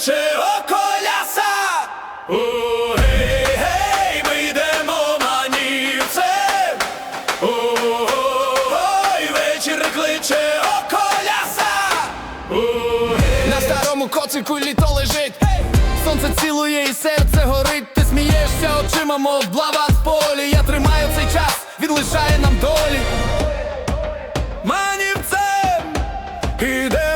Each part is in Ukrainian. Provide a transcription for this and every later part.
кличе околяса. Гей, гей, ми йдемо манівцем. Ой, вечір кличе околяса. На старому коцику літо лежить Сонце цілує і серце горить. Ти смієшся очима, мов блава в полі Я тримаю цей час, він лишає нам долі. Манівцем ідемо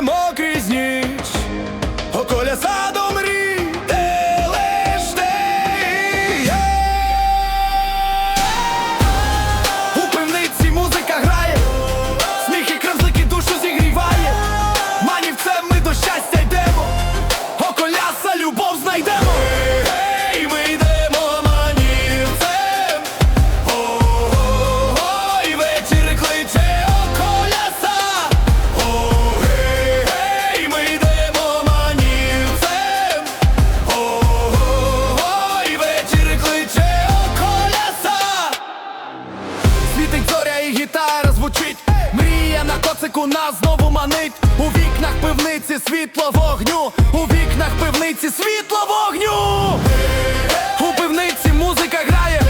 гітара звучить, мрія на коцику нас знову манить. У вікнах пивниці світло вогню, у вікнах пивниці світло вогню, у пивниці музика грає,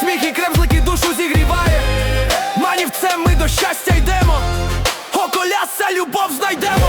сміх і кремзлики душу зігріває. Манівцем ми до щастя йдемо, о коляса любов знайдемо.